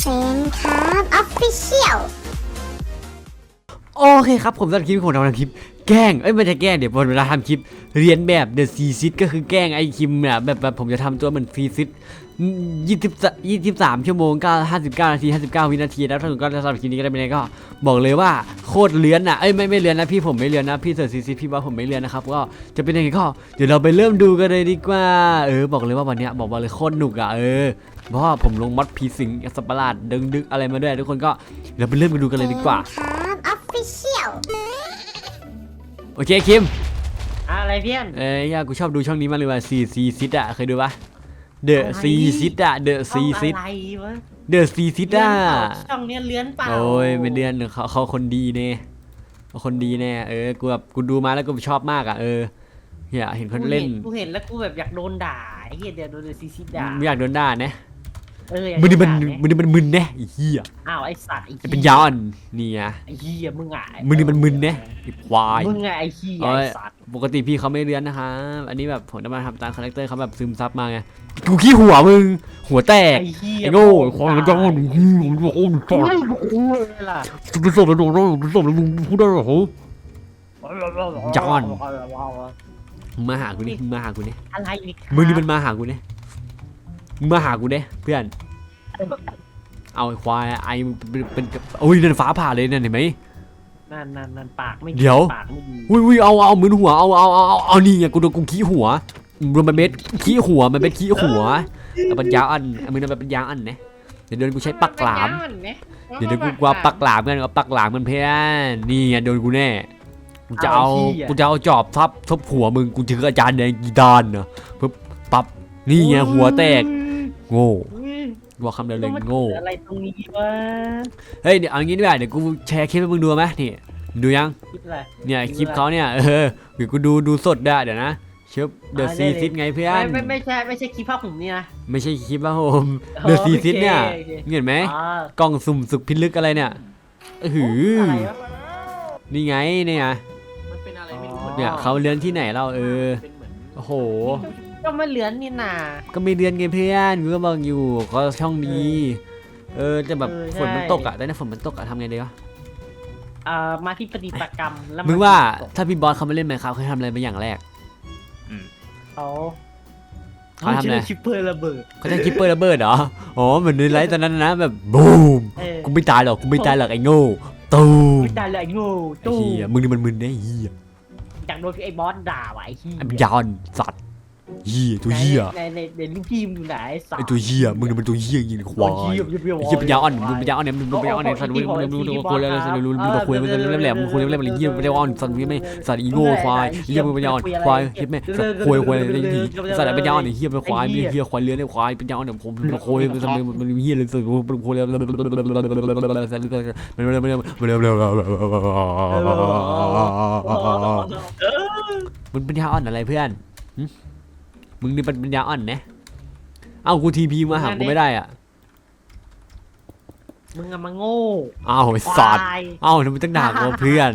เซนครับออฟฟิเชียลโอเคครับ ผมสำหรับคลิปผมทำคลิป แกล้งเอ้ยไม่ใช่แกล้งเดี๋ยวผมเวลาทำคลิปเรียนแบบเดอะซีซิตก็คือแกล้งไอ้คิมเนี่ยแบบแบบผมจะทำตัวเหมือนซีซิตยี่สิบยี่สิบสามชั่วโมงเก้าห้าสิบเก้านาทีห้าสิบเก้าวินาทีแล้วถ้าถึงก็สำหรับคลิปนี้ก็ได้เป็นไงก็บอกเลยว่าโคตรเลื้อนอะเอ้ยไม่ไม่เลื้อนนะพี่ผมไม่เลื้อนนะพี่เสิร์ชซีซิตพี่ว่าผมไม่เลื้อนนะครับก็จะเป็นยังไงก็เดี๋ยวเราไปเริ่มดูกันเลยดีกว่า เออบอกเลยว่าวันเนี้ยบอกว่าเลยโคตรหนุกอะเออเพราะว่าผมลงมอดพีสิงสัตว์ประหลาดดึงดึกอะไรมาด้วยทุกคนก็เดี๋ยวไปเริ่มกันดูกันเลยดีกว่าครับออฟฟิเชียล อเคคิมอะไรเพี้ยนเอ้ยย่ากูชอบดูช่องนี้มากเลยว่ะซีซีซิตอะเคยดูปะเดอะอะไรซีซิตอะเดอะซีซิตอะไรวะเดอะซีซิตเลื่อะอนเปล่าช่องเนี้ยเลื้อนเปล่าโอ้ยไม่เดือนเขาเขาคนดีเน่เขาคนดีแน่เออกูแบบกูดูมาแล้วกูชอบมากอะเออเฮียเห็นคนเล่นกูเห็นแล้วกูแบบอยากโดนด่าไอ้เหี้ยเดี๋ยวโดนซีซีด่าไม่อยากโดนด่านะ เอออยากมึงนี่มันโดด่ามึงนี่มันมึนแน่ไอ้เหี้ยอ้าวไอ้สัตว์ไอ้ไอ้หี้เป็นยาอ่อนนี่ไงไอ้เหี้ยมึงอะมึงนี่มันมึนแน่ไอ้ควายมึงอะไอ้เหี้ยเอ้ยไอ้สัตว์ปกติพี่เขาไม่เลี้ยนนะคะอันนี้แบบผมจะมาทำตามคาแรคเตอร์เขาแบบซึมซับมาไงกูขี้หัวมึงหัวแตกไอ้เหี้ยไอ้โง่ความมันจะอ่อนอืมมันจะอ่อนจัดไม่รู้เลยล่ะจะไปสอบแล้วโดนแล้วไปสอบแล้วมึงพูดได้เหรอจอนมึงมาหากูนี่มึงมาหากูนี่อะไรนี่มึงนี่มันมาหากูนี่ มึงมาหากูเนี่ยเพื่อน เอาไอ้ควายไอ้มึงเป็นเป็นโอ้ยนั่นฟ้าผ่าเลยนั่นเห็นไหม นั่นนั่นนั่นปากไม่เดี๋ยว ปากไม่ดีอุ้ยอุ้ยเอาเอามือหัวเอาเอาเอาเอาเอานี่ไงกูโดนกูขี้หัวรวมมันเม็ดขี้หัวมันเป็นขี้หัวแต่ปัญญาอันมึงนั่นเป็นปัญญาอันนะเดี๋ยวโดนกูใช้ปักหลาม เดี๋ยวเดี๋ยวกูกว่าปักหลามกันเอาปักหลามกันเพื่อนนี่ไงโดนกูแน่กูจะเอากูจะเอาจอบทับทบหัวมึงกูถืออาจารย์แดงกีดานเนาะปึ๊บปั๊บนี่ไงหัวแตก โง่อุ้ยบอกคำเดียวเลแล้ยวมันโง่เกิดอะไรตรงนี้วะเฮ้ยเดี๋ยวเอางี้ดีกว่าเดี๋ยวกูแชร์คลิปให้มึงดูไหมนี่ดูยังคิดอะไรเนี่ยคลิปเขาเนี่ยเออเดี๋ยวกูดูดูสดได้เดี๋ยวนะเชิบเดอะอ่าซีได้เลยซิตไงเพื่อไม่นไม่ไม่ใช่ไม่ใช่คลิปภาพผมนี่นะไม่ใช่คลิปว่าโฮมอ๋อเดอะซีซิตเนี่ยโอเคโอเคเห็นไหมอ่ากล้องสุ่มสุกพิลึกอะไรเนี่ยเออหืออะไรวะนี่ไงเนี่ยมันเป็นอะไรไม่รู้อ๋อเนี่ยเขาเลื้อนที่ไหนเราเออเป็นเหมือนโอ้โห ก็ไม่เหลือนนี่นา ก็ไม่เรียนไงเพื่อนกูก็บอกอยู่เขาช่องนี้ เออแต่แบบเออใช่ ฝนมันตกอะแต่เนี่ยฝนมันตกอะทำไงดีวะอ่ามาที่ปฏิบัติกรรมแล้วมึงว่าถ้าพี่บอสเขามาเล่นไหมครับเขาทำอะไรเป็นอย่างแรก เขาเขาทำอะไร ชิปเปอร์ระเบิดเขาจะคิปเปอร์ระเบิดเหรออ๋อเหมือนในไลฟ์ตอนนั้นนะแบบบูมเออกูไม่ตายหรอกกูไม่ตายหรอกไอ้โง่ตูมไม่ได้เลยไอ้โง่ไอ้ตู้เหี้ยมึงนี่มันมึนได้ไอ้เหี้ยอยากโดนไอ้บอสด่าว่ะไอ้เหี้ยไอ้ยอนสัตว์ เหี้ยตัวเหี้ยในในในลูกทีมอยู่ไหนไอ้สัตไอ้ว์ตัวเหี้ยมึงนี่มันตัวเหี้ยจริงๆควายเหี้ยเหี้ยไอ้เหี้ยปัญญาอ่อนมึงปัญญาอ่อนเนี่ยมึงปัญญาอ่อนเนี่ยสัตว์มึงมึงมึงมึงคุยแล้วสัตว์มึงมึงคุยมึงเล่นแหลมมึงคุยเล่นแหลมไอ้เหี้ยปัญญาอ่อนสัตว์มึงไม่สัตว์อีโง่ควายไอ้เหี้ยมึงปัญญาอ่อนควายเหี้ยแม่สัตว์คุยคุยไอ้เหี้ยสัตว์ปัญญาอ่อนไอ้เหี้ยเป็นควายไม่เหี้ยควายเลื้อนไอ้ควายปัญญาอ่อนเนี่ยผมมันคุยมันมันมันเหี้ยเลยสัตว์มันคุยแล้วมันปัญญาอ่อนอะไรเพื่อน มึงนี่เป็นปัญญาอ่อนนะ เอ้ากูทีพีมาหากูไม่ได้อะ มึงอะมาโง่อ้าวไอ้สัตว์ควายเอ้าทำไมต้องด่ากูเพื่อน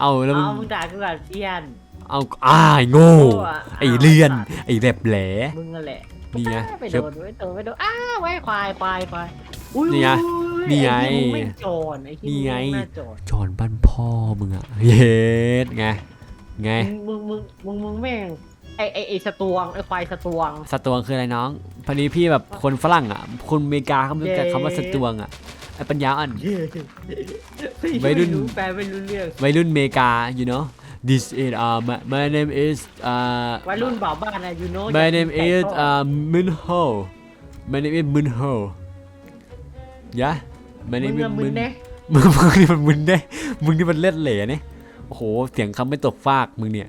เอ้าแล้วมึง เอามึงด่ากูแบบเพี้ยนเอาอ้ายโง่โง่อะไอ้เลียนไอ้แบบแหล มึงนั่นแหละนี่ไงไปเชิโดบนไปโดนไปโดนอ้าไว้ควายควายควายอุ้ยนี่ไงอุ้ยนี่ไงอ้เหี้ยมึงไม่โจรไอ้นี่ที่ไง มึงน่าโจรจอนบ้านพ่อมึงอะเย็ดไง ไง มึงมึงมึงมึงมึงแม่ง ไอไอไอสตวงไอควายสตวง สตวงคืออะไรน้อง พอดีพี่แบบคนฝรั่งอะคนอเมริกาเขาไม่รู้จักคำว่าสตวงอะไอ้ปัญญาอ่อน วัยรุ่นไม่แปลไม่รู้เรื่องวัยรุ่นอเมริกา you know this is uh my, my name is uh วัยรุ่นบ่าวบ้านนะยูโน่ my name is uh Minho my name is Minho yeah my มึ name ง is อะมึง Min เน่มึงมึงนี่มันมึนได้มึงนี่มันเล่นเหล่เนี่ยโอ้โห เสียงคำไม่ตกฟากมึงเนี่ย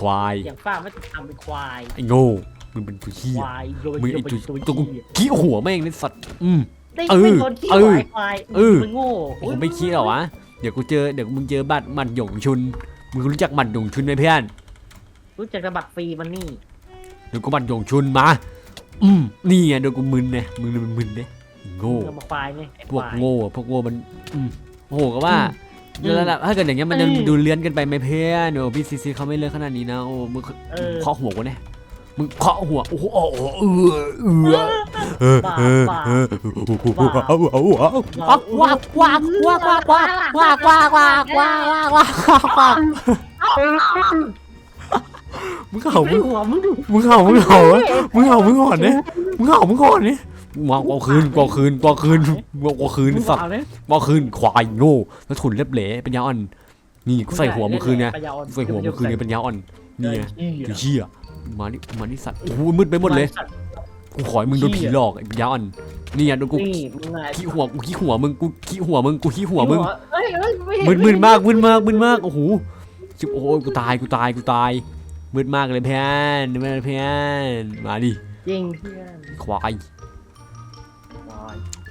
ควายอย่างฝ้าไม่ทำเป็นควายไอ้โง่มึงเป็นตัวเหี้คยวายโดนมึงไอ้โดตัวนโดนตัวกูขี้ขี้หัวแม่งนี่สัตว์อืมได้เออไม่โดนขี้เออหัวไอ้ควายเออมึงโง่โอ้โหไม่ขี้หรอวะเดี๋ยวกูเจอเดี๋ยวมึงเจอบัตรหมัดหยงชุนมึงรู้จักหมัดหยงชุนไหมเพื่อนรู้จักจะบัตรฟรีมันนี่เดี๋ยวกูหมัดหยงชุนมาอืมนี่ไงเดี๋ยวกูมึนเนี่ยมึงนี่มันมึนเนี่ยไอ้โง่มึงเอามาควายเนี่ยไอ้พวกควายโง่อะพวกโง่มันอืมโอ้โหก็ว่า แล้วยวระบถ้าเกิดอย่างเงี้ยมันจะดูเลื้อนกันไปไหมเพื่อนโอ้พี่ซีซีเขาไม่เลื้อนขนาดนี้นะโอ้มึงเคาะหัวกูเนี่ยมึงเคาะหัวโอ้โหโอ้โหเออเออเออเออเออเอาเอาเอาว้าวว้าวว้าวว้าวว้าวว้าวว้าวว้าวว้าวว้าวว้าวว้าวมึงเห่ามึงหัวมึงดูมึงเห่ามึงเห่ามึงเห่ามึงหอนเนี่ยมึงเห่ามึงหอนเนี่ย มองกว่าคืนกว่าคืนกว่าคืนกว่าคืนสัตว์กว่าคืนควายโง่แล้วถุนเล็บเหล่เป็นยาอ่อน นี่ใส่หัวมันคืนไงใส่หัวมันคืนเนี่ยเป็นยาอ่อนนี่ไงถือเชี่ยมานี่มานี่สัตว์โอ้มืดไปหมดเลยกูขอให้มึงโดนผีหลอกไอ้ยาอ่อนนี่ไงโดนกูขี้หัวกูขี้หัวมึงกูขี้หัวมึงกูขี้หัวมึงมึนมึนมากมึนมากมึนมากโอ้โหชิบโอ้ยกูตายกูตายกูตายมืดมากเลยเพื่อนมืดเพื่อนมาดิจริงเพื่อนควาย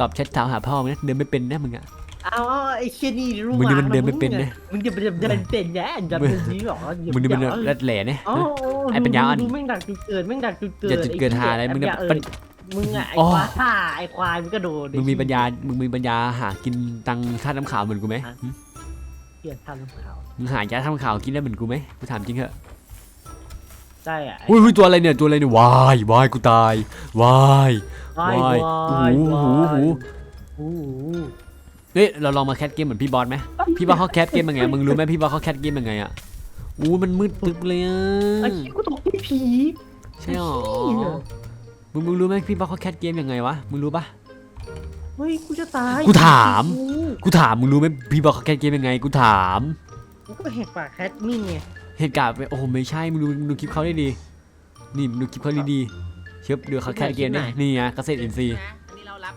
ตอบแชทสาวหาพ่อนะเดินไม่เป็นนะมึงอะอ๋อไอ้เชนี่รู้มึงนี่มันเดินไม่เป็นนะ มึงจะเดินเป็นนะอันดับเป็นนี้หรอมึงนี่มันรัดแหล่เนี่ยไอ้ปัญญาอันมึงดักจุดเกิดมึงดักจุดเกิดอย่จุดเกิดหาอะไรมึงเบเออมึงอะไอ้ควายไอ้ควายมึงก็โดนมึงมีปัญญา มึงมีปัญญาหากินตังค่าน้ำขาวเหมือนกูไหมเปลี่ยนค่าน้ำขาวมึงหายจาทำข่าวกินได้เหมือนกูไหมกูถามจริงเหอะ ใช่อะอุ้ยอุ้ยตัวอะไรเนี่ยตัวอะไรเนี่ยวายวายกูตายวายวายวายหูหูหูเฮ้ยเราลองมาแคทเกมเหมือนพี่บอสไหมพี่บอสเขาแคทเกมยังไงมึงรู้ไหมพี่บอสเขาแคทเกมยังไงอะอู้มันมืดตึ๊บเลยอะไอ้กูตกผีใช่หรอมึงมึงรู้ไหมพี่บอสเขาแคทเกมยังไงวะมึงรู้ปะเฮ้ยกูจะตายกูถาม กูถามมึงรู้ไหมพี่บอสเขาแคทเกมยังไง กูถามกูก็เห็นปากแคทมิ่งไง เหตุการณ์ปโอ้โหไม่ใช่มึงดูดูคลิปเขาได้ดีนี่มึงดูคลิปเขาดีๆเชิบดูเขาแค่เกมนี่นี่ไงเกษตรอินทรีย์นี่เรารับ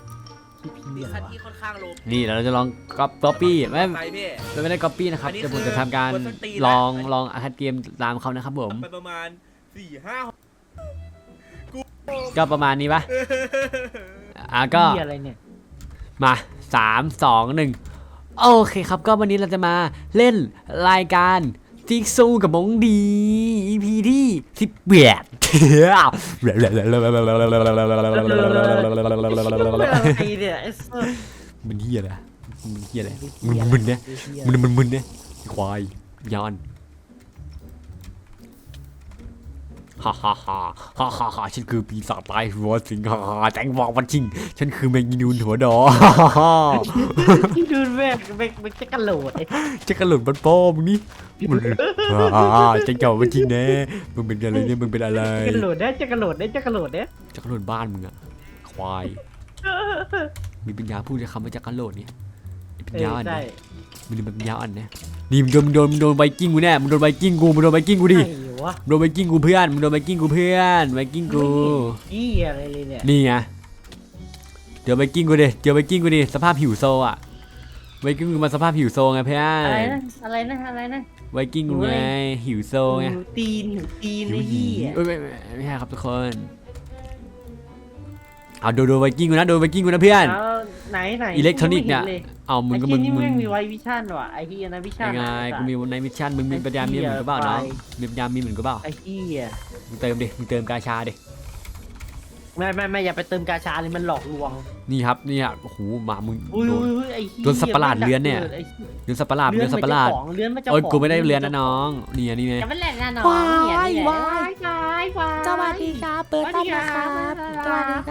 ดิคัทที่ค่อนข้างโลนี่เราจะลองก๊อปก๊อปี้ไม่ใส่ไม่ได้ก๊อปปี้นะครับเดี๋ผมจะทำการลองลองอาคัดเกมตามเขานะครับผมประมาณสี่ห้าก็ประมาณนี้ปะอะก็มาสามสองหนึ่งโอเคครับก็วันนี้เราจะมาเล่นรายการ ติ๊กสู้กับมงดี EP ที่สิบแปดไอเดียไอ้สัสมันเฮียนะมันเฮียนะมึนมึนเนี่ยมึนมึนมึนเนี่ยควายย้อน ฮ่าฮ่าฮ่าฮ่าฮ่าฮ่าฉันคือปีศาจตายหัวสิงฮ่าฮ่าแตงบอกวันจริง ฉันคือแมงยีนูนหัวดอฮ่าฮ่าฮ่าที่ดูแม่งแม่งแม่งจะกระโหลดไอ้จะกระหลดนบันป้อมึงนี่มันฮ่าฮ่าจังเก่าวันจริงแน่มึงเป็นอะไรเนี่ยมึงเป็นอะไรจะกระโหลดได้จะกระโหลดได้จะกระโหลดได้จะกระโหลดบ้านมึงอะควาย มีปัญญาพูดคำว่าจะกระโหลดเนี่ยปัญญาอันเนี่ยมีปัญญาอ่นเนี่ยนี่มึงโดนมึงโดนมึงโดนไบกิ้งกูแน่มึงโดนไบกิ้งกูมึงโดนไบกิ้งกูดิวะโดนไปกิ้งกูเพื่อนมึงโดนไปกิ้งกูเพื่อนไปกิ้งกูนี่อะไรเลยเนี่ยนี่ไงเดี๋ยวไปกิ้งกูดิเดี๋ยวไปกิ้งกูดิสภาพหิวโซอะไปกิ้งกูมาสภาพหิวโซไงเพื่อนอะไรนะอะไรนะอะไรนะไวกิ้งกูไงหิวโซไงหิวตีนหิวตีนไอ้เหี้ยไม่ไม่ไม่ใช่ครับทุกคน เอาดูดูไวกิ้งกูนะดูไวกิ้งกูนะเพื่อนไหนไหนอิเล็กทรอนิกส์เนี่ย เอามึงก็มึงไอ้ที่มึงมีไววิชั่นว่ะไอ้ที่นะวิชั่นยังไงอ้กูมีในมิชชั่นมึงมีปัญญามีเหมือนกูเปล่านาะมีปัญญามีเหมือนกูเปล่าไอ้ที่มึงเติมดิมึงเติมกาชาดิไม่ไม่ไม่อย่าไปเติมกาชาเลยมันหลอกลวงนี่ครับนี่ฮะโอ้โหหมามึงอุ้โดนโดนสัตว์ปหลาดเลื้อนเนี่ย เดือนสับประหลาดเดือนสับประหลาดเลื้อนมาจากเอ้ยกูไม่ได้เลื่อนนะน้องนี่อันนี่ไจะมันแหลกนะน้องวายวายวายว้าย สวัสดีครับเปิดตั้มนครับสวัสดีครับ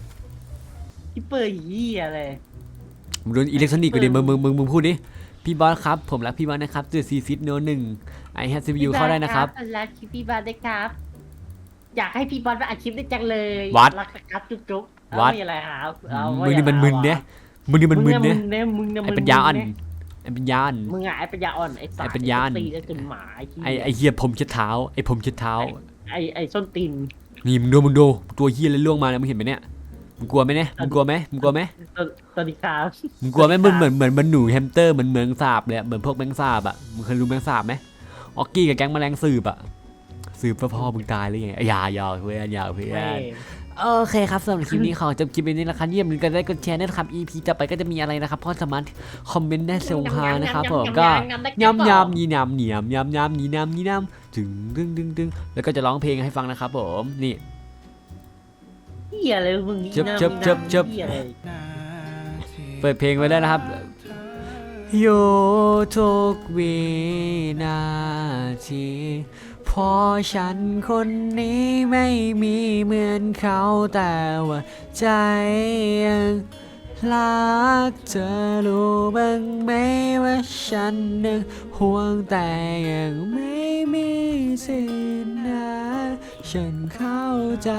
งโดนอิเล็กทรอนิกส์กูดิมึงมึงมึงมึงพูดดิพี่บอสครับ ผมรักพี่บอสนะครับเจอซีซิตโนหนึ่งไอแฮปซีวิวเข้าได้นะครับ รักพี่บอสด้วยครับ อยากให้พี่บอสมาอัดคลิปได้จังเลยวัดรักนะครับจุ๊บจุ๊บเอาวัดไม่อะไรครับเอามึงนี่มันมึนเนี่ยไมึงนี่มันมึนเนี่ยมึงเนี่ยมึงเนี่ยไอ้มึงปัญญาอ่อนเนี่ยไอ้ปัญญาอ่อนมึงอะไอ้ปัญญาอ่อนไอ้สายไอ้ปัญญาอ่อนตีก็กินหมาไอ้ขี้ไอ้ไอ้เหี้ยผมเช็ดเท้าไอ้ผมเช็ดเท้าไอ้ไอ้ส้นตีนนี่มึงดูมึงดูตัวเหี้ยเลยล่วงมาแล้วมึงเห็นไหมเนี่ย มึงกลัวไหมเนี่ยมึงกลัวไหมมึงกลัวไหมตัวตัวดีครับมึงกลัวไหมมึงเหมือนเหมือนมันหนูแฮมสเตอร์เหมือนเมืองสาบเลยอะเหมือนพวกแมงสาบอะมึงเคยรู้แมงสาบไหมออกกี้กับแก๊งแมลงสืบอะสืบเพื่อพ่อมึงตายหรือไงอย่าอย่าเพื่อนอย่าเพื่อแม่นโอเคครับสำหรับคลิปนี้ขอจบคลิปไปนี้นะครับเยี่ยมลืมกันได้กดแชร์ด้วยนะครับ EP ต่อไปก็จะมีอะไรนะครับพ่อสามารถคอมเมนต์ได้เซลฮานะครับผมก็ยำยำยีนำเหนียมยำยำยีนำยีนำจึงดึงดึงดึงแล้วก็จะร้องเพลงให้ฟังนะครับผมนี่ เหี้ยอะไรมึงนี่เจ็บนะเจ็บเจ็บเจ็บหี้ยอะไรเปิดเพลงไว้ได้นะครับอยู่ทุกวินาทีเพอฉันคนนี้ไม่มีเหมือนเขาแต่ว่าใจยังรักเธอรู้บ้างไหมว่าฉันนึงห่วงแต่ยังไม่มีสิทธิ์นะ ฉันเข้าใจ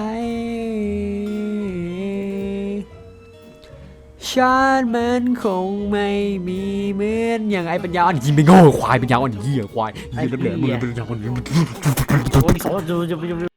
ฉันมันคงไม่มีเหมือนอย่างไอ้ปัญญาอ่อนยิงไปโง่ควายปัญญาอ่อนเหี้ยควายเหี้ยเหลือมึงเป็นปัญญาอ่อน โอ้ยเขาดูจะไป